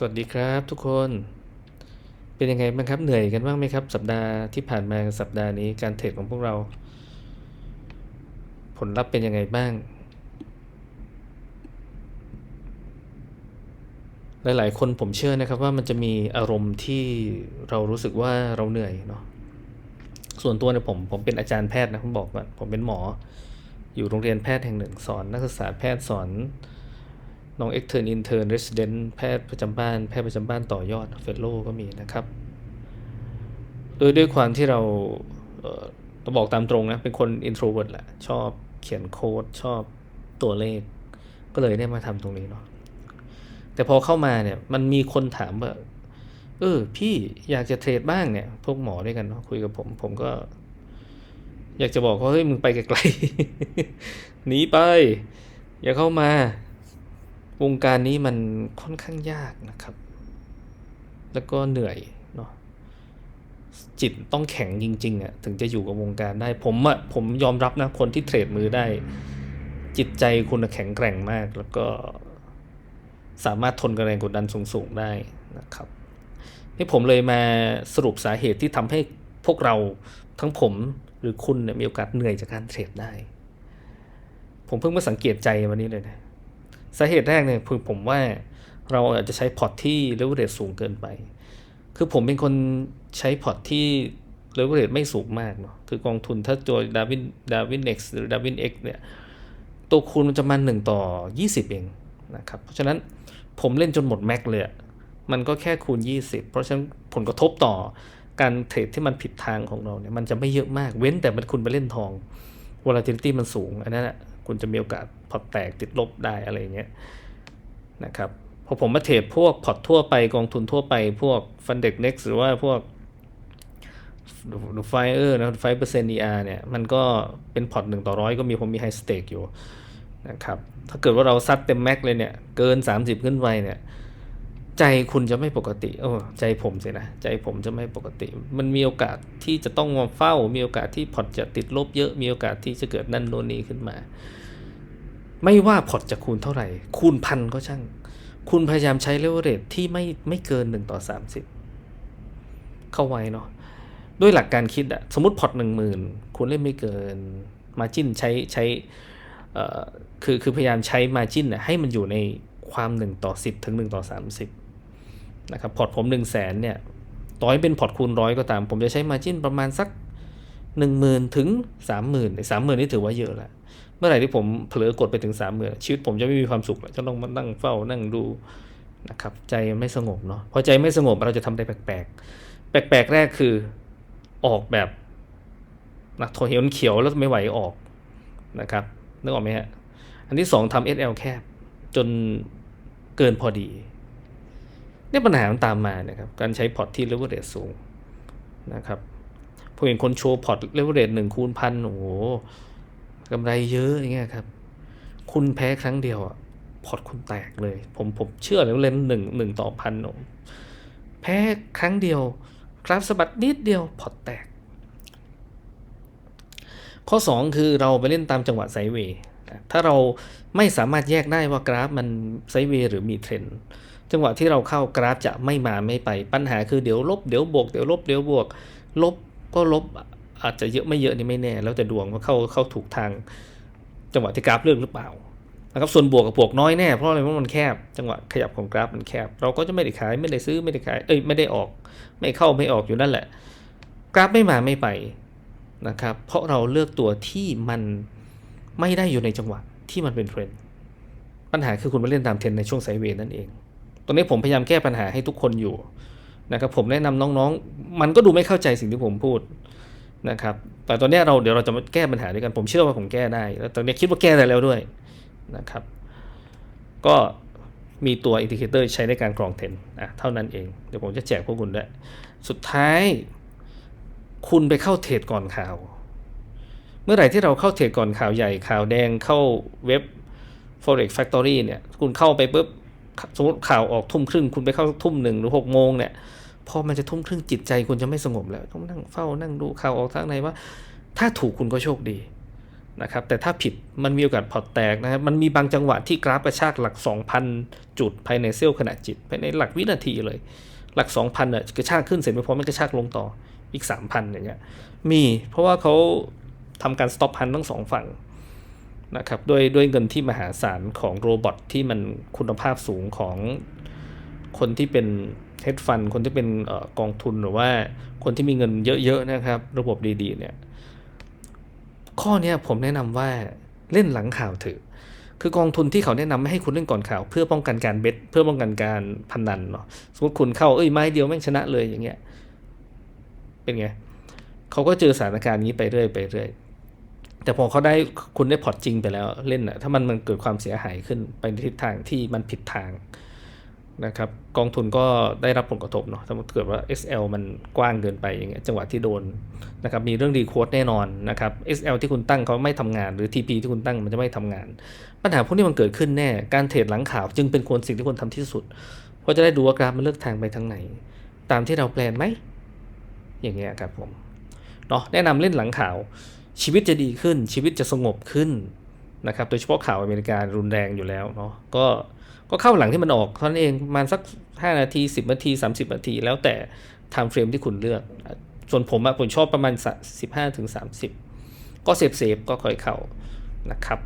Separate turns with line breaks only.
สวัสดีครับทุกคนเป็นยังไงบ้างครับเหนื่อยกันบ้างไหมครับ สัปดาห์ที่ผ่านมาสัปดาห์นี้การเทรดของพวกเรา ผลลัพธ์เป็นยังไงบ้าง หลายๆ คนผมเชื่อนะครับว่ามันจะมีอารมณ์ที่เรารู้สึกว่าเราเหนื่อยเนาะส่วนตัวเนี่ยผมผมเป็นอาจารย์แพทย์นะผมบอกก่อนผมเป็นหมอ อยู่โรงเรียนแพทย์แห่งหนึ่งสอน นักศึกษาแพทย์สอน น้องเอ็กเทอร์นอินเทอร์นเรสเดนแพทย์ประจำบ้าน แพทย์ประจำบ้านต่อยอดเฟลโลก็มีนะครับ โดยด้วยความที่เราเอ่อต้องบอกตามตรงนะ เป็นคน introvert แหละ ชอบเขียนโค้ด ชอบตัวเลข ก็เลยได้มาทำตรงนี้เนาะแต่พอเข้ามาเนี่ย มันมีคนถามว่าเออ พี่อยากจะเทรดบ้างเนี่ย พวกหมอด้วยกันเนาะคุยกับผม ผมก็ อยากจะบอกว่าเฮ้ยมึงไปไกลๆหนีไป อย่าเข้ามา วงการนี้มันค่อนข้างยากนะครับ แล้วก็เหนื่อยเนาะจิตต้องแข็งจริงๆอะ่ะถึงจะอยู่กับวงการได้ผมอะ่ะผมยอมรับนะคนที่เทรดมือได้ จิตใจคุณน่ะแข็งแกร่งมาก แล้วก็สามารถทนกับแรงกดดันสูงๆได้นะครับนี่ผมเลยมาสรุปสาเหตุที่ทำให้พวกเราทั้งผมหรือคุณมีโอกาสเหนื่อยจากการเทรดได้ ผมเพิ่งมาสังเกตใจวันนี้เลยนะ สาเหตุแรกเนี่ยคือผมว่าเราอาจจะใช้พอร์ตที่เลเวลเรทสูงเกินไป คือผมเป็นคนใช้พอร์ตที่เลเวลเรทไม่สูงมากเนาะ คือกองทุนถ้าตัวดาวินดาวินเอ็กซ์หรือดาวินเอ็กเนี่ย ตัวคูณมันจะมาหนึ่งต่อ 20 เองนะครับ เพราะฉะนั้นผมเล่นจนหมดแม็กเลยมันก็แค่คูณ 20 เพราะฉะนั้นผลกระทบต่อการเทรดที่มันผิดทางของเราเนี่ยมันจะไม่เยอะมาก เว้นแต่มันคุณไปเล่นทอง volatility มันสูง อันนั้นแหะ คุณจะมีโอกาสพอร์ตแตกติดลบได้อะไรเงี้ยนะครับพอผมมาเทรดพวกพอร์ตทั่วไปกองทุนทั่วไปพวกฟันเด็กเน็กหรือว่าพวกดูไฟเออร์นะไฟเปอร์เซ็นต์ ER เนี่ย มันก็เป็นพอร์ตหนึ่งต่อร้อยก็มีผมมีไฮสเต็กอยู่นะครับถ้าเกิดว่าเราซัดเต็มแม็กเลยเนี่ย เกิน 30 ขึ้นไปเนี่ย ใจคุณจะไม่ปกติเออใจผมสินะ ใจผมจะไม่ปกติ มันมีโอกาสที่จะต้องมาเฝ้า มีโอกาสที่พอร์ตจะติดลบเยอะมีโอกาสที่จะเกิดนั่นโน่นนี่ขึ้นมา ไม่ว่าพอร์ตจะคูณเท่าไหร่ คูณพันก็ช่าง คุณพยายามใช้เลเวลเรทที่ไม่ไม่เกินหนึ่งต่อสามสิบเข้าไว้เนาะด้วยหลักการคิดอะสมมติพอร์ตหนึ่งหมื่นคุณเล่นไม่เกินมาจินใช้ใช้คือคือพยายามใช้มาจินอะให้มันอยู่ในความหนึ่งต่อสิบถึงหนึ่งต่อสามสิบนะครับพอร์ตผมหนึ่งแสนเนี่ยต่อให้เป็นพอร์ตคูณร้อยก็ตาม ผมจะใช้มาจินประมาณสักหนึ่งหมื่นถึงสามหมื่นสามหมื่นนี่ถือว่าเยอะแล้ว เมื่อไหร่ที่ผมเผลอกดไปถึงสามหมื่นชีวิตผมจะไม่มีความสุขแล้วจะต้องมานั่งเฝ้านั่งดูนะครับใจไม่สงบเนาะพอใจไม่สงบเราจะทำได้แปลกๆ แปลกๆแรกคือออกแบบนะโทเห็นเขียวแล้วไม่ไหวออกนะครับนึกออกไหมฮะอันที่สองทำ SL แคบจนเกินพอดีเนี่ยปัญหามันตามมานะครับการใช้พอร์ตที่เลเวลเรทสูงนะครับผมเห็นคนโชว์พอร์ตเลเวลเรทหนึ่งคูณพันโอ้โห กำไรเยอะอย่างเงี้ยครับ คุณแพ้ครั้งเดียวอะพอร์ตคุณแตกเลย ผมผมเชื่อเลยว่าเล่นหนึ่งหนึ่งต่อพันแพ้ครั้งเดียว กราฟสะบัดนิดเดียวพอร์ตแตก ข้อ 2 คือเราไปเล่นตามจังหวะไซเวย์ถ้าเราไม่สามารถแยกได้ว่ากราฟมันไซเวย์หรือมีเทรนด์จังหวะที่เราเข้ากราฟจะไม่มาไม่ไปปัญหาคือเดี๋ยวลบเดี๋ยวบวกเดี๋ยวลบเดี๋ยวบวก ลบก็ลบ อาจจะเยอะไม่เยอะนี่ไม่แน่ แล้วแต่ดวงว่าเข้าเข้าถูกทางจังหวะที่กราฟเลือกหรือเปล่านะครับส่วนบวกกับบวกน้อยแน่เพราะอะไรเพราะมันแคบ จังหวะขยับของกราฟมันแคบ เราก็จะไม่ได้ขายไม่ได้ซื้อไม่ได้ขายเอ้ยไม่ได้ออก ไม่เข้าไม่ออกอยู่นั่นแหละ กราฟไม่มาไม่ไปนะครับ เพราะเราเลือกตัวที่มันไม่ได้อยู่ในจังหวะที่มันเป็นเทรนด์ปัญหาคือคุณไมาเล่นตามเทรนด์ในช่วงไซเวย์นั่นเอง ตรงนี้ผมพยายามแก้ปัญหาให้ทุกคนอยู่นะครับผมแนะนำน้องๆ มันก็ดูไม่เข้าใจสิ่งที่ผมพูด นะครับ แต่ตอนนี้เราเดี๋ยวเราจะมาแก้ปัญหาด้วยกัน ผมเชื่อว่าผมแก้ได้ แล้วตอนนี้คิดว่าแก้ได้แล้วด้วยนะครับ ก็มีตัวอินดิเคเตอร์ใช้ในการกรองเทรนด์อะเท่านั้นเอง เดี๋ยวผมจะแจกพวกคุณด้วย สุดท้าย คุณไปเข้าเทรดก่อนข่าว เมื่อไหร่ที่เราเข้าเทรดก่อนข่าวใหญ่ข่าวแดงเข้าเว็บ forex factory เนี่ย คุณเข้าไปปุ๊บ สมมติข่าวออกทุ่มครึ่ง คุณไปเข้าทุ่มหนึ่งหรือหกโมงเนี่ย พอมันจะทุ่มครึ่งจิตใจคุณจะไม่สงบแล้ว ต้องนั่งเฝ้านั่งดูข่าวออกทางไหนว่า ถ้าถูกคุณก็โชคดีนะครับแต่ถ้าผิดมันมีโอกาสพอแตกนะครับมันมีบางจังหวะที่กราฟกระชากหลัก 2,000 จุดภายในเซลล์ขณะจิตภายในหลักวินาทีเลย หลัก 2,000เนี่ยกระชากขึ้นเสร็จไม่พอมันกระชากลงต่ออีก 3,000อย่างเงี้ยมีเพราะว่าเขาทำการสต็อปพันทั้งสองฝั่งนะครับด้วยด้วยเงินที่มหาศาลของโรบอทที่มันคุณภาพสูงของ คนที่เป็นเฮดฟันคนที่เป็นอกองทุนหรือว่าคนที่มีเงินเยอะๆนะครับ ระบบดีๆเนี่ยข้อนี้ผมแนะนำว่าเล่นหลังข่าวเถอะคือกองทุนที่เขาแนะนำไม่ให้คุณเล่นก่อนข่าว เพื่อป้องกันการเบ็ดเพื่อป้องกันการพนันเนาะสมมติคุณเข้าเอ้ยไม้เดียวแม่งชนะเลยอย่างเงี้ยเป็นไงเขาก็เจอสถานการณ์นี้ไปเรื่อยไปเรื่อยแต่พอเขาได้คุณได้พอร์ตจริงไปแล้วเล่นอะถ้ามันมันเกิดความเสียหายขึ้นไปในทิศทางที่มันผิดทาง นะครับกองทุนก็ได้รับผลกระทบเนาะถ้าเกิดว่า SL มันกว้างเกินไปอย่างเงี้ยจังหวะที่โดนนะครับมีเรื่องรีโคดแน่นอนนะครับ SL ที่คุณตั้งเขาไม่ทำงาน หรือ TP ที่คุณตั้งมันจะไม่ทำงาน ปัญหาพวกนี้มันเกิดขึ้นแน่การเทรดหลังข่าว จึงเป็นควรสิ่งที่ควรทำที่สุด เพราะจะได้ดูว่ากราฟมันเลือกทางไปทางไหน ตามที่เราแปลนไหมอย่างเงี้ยครับผมเนาะแนะนำเล่นหลังข่าว ชีวิตจะดีขึ้นชีวิตจะสงบขึ้นนะครับโดยเฉพาะข่าวอเมริการุนแรงอยู่แล้วเนาะก็ ก็เข้าหลังที่มันออกเท่านั้นเองประมาณสัก 5 นาที 10 นาที 30 นาที แล้วแต่ไทม์เฟรมที่คุณเลือก ส่วนผมอะผมชอบประมาณ 15ถึง30 ก็เซฟเซฟๆก็ค่อยเข้านะครับ